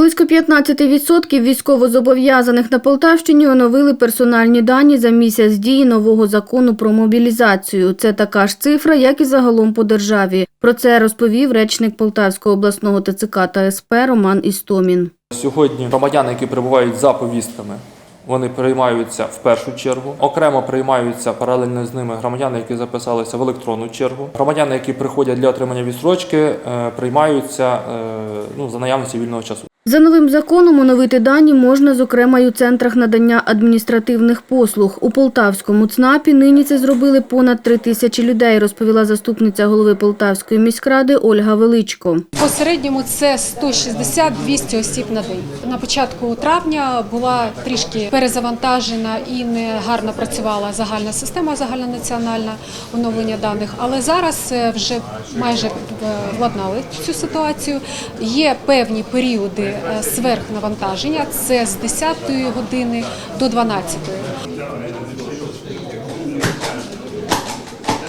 Близько 15% військовозобов'язаних на Полтавщині оновили персональні дані за місяць дії нового закону про мобілізацію. Це така ж цифра, як і загалом по державі. Про це розповів речник Полтавського обласного ТЦК та СП Роман Істомін. Сьогодні громадяни, які перебувають за повістками, вони приймаються в першу чергу. Окремо приймаються паралельно з ними громадяни, які записалися в електронну чергу. Громадяни, які приходять для отримання відстрочки, е, приймаються е, ну, за наявності вільного часу. За новим законом оновити дані можна, зокрема, й у центрах надання адміністративних послуг. У Полтавському ЦНАПі нині це зробили понад три тисячі людей, розповіла заступниця голови Полтавської міськради Ольга Величко. По середньому це 160-200 осіб на день. На початку травня була трішки перезавантажена і не гарно працювала загальна система, загальнонаціональна оновлення даних. Але зараз е, вже майже е, владнали цю ситуацію. Є певні періоди е, сверхнавантаження. Це з 10 години до 12.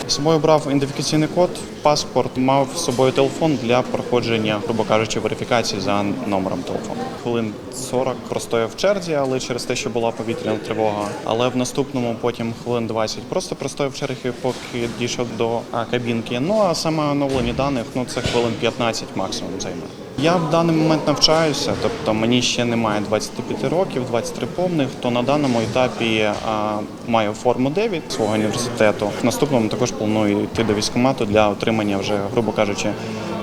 З собою брав ідентифікаційний код, паспорт, мав з собою телефон для проходження, грубо кажучи, верифікації за номером телефону. Хвилин 40 простояв в черзі, але через те, що була повітряна тривога. Але в наступному потім хвилин 20 просто простояв в черзі, поки дійшов до кабінки. Ну а саме оновлення даних, ну це хвилин 15 максимум займе. Я в даний момент навчаюся, тобто мені ще немає 25 років, 23 повних, то на даному етапі а, маю форму 9 свого університету. В наступному також планую йти до військкомату для отримання вже, грубо кажучи,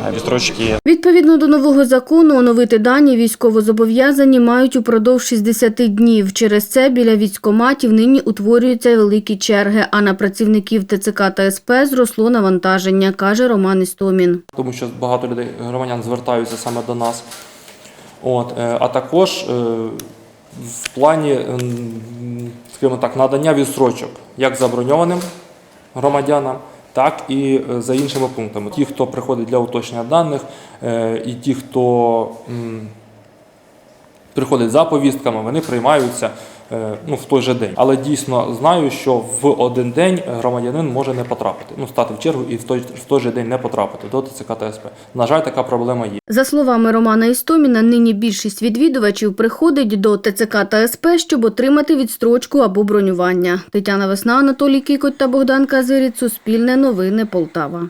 а, відстрочки Відповідно до нового закону, оновити дані військовозобов'язані мають упродовж 60 днів. Через це біля військкоматів нині утворюються великі черги, а на працівників ТЦК та СП зросло навантаження, каже Роман Істомін. тому що багато людей громадян звертаються саме до нас. От, е, а також е, в плані, скажімо так, надання відстрочок як заброньованим громадянам, так і е, за іншими пунктами. Ті, хто приходить для уточнення даних, е, і ті, хто приходить за повістками, вони приймаються ну, в той же день. Але дійсно знаю, що в один день громадянин може не потрапити, ну, стати в чергу і в той, в той же день не потрапити до ТЦК та СП. На жаль, така проблема є. За словами Романа Істоміна, нині більшість відвідувачів приходить до ТЦК та СП, щоб отримати відстрочку або бронювання. Тетяна Весна, Анатолій Кікоть та Богдан Казиріць. Суспільне новини Полтава.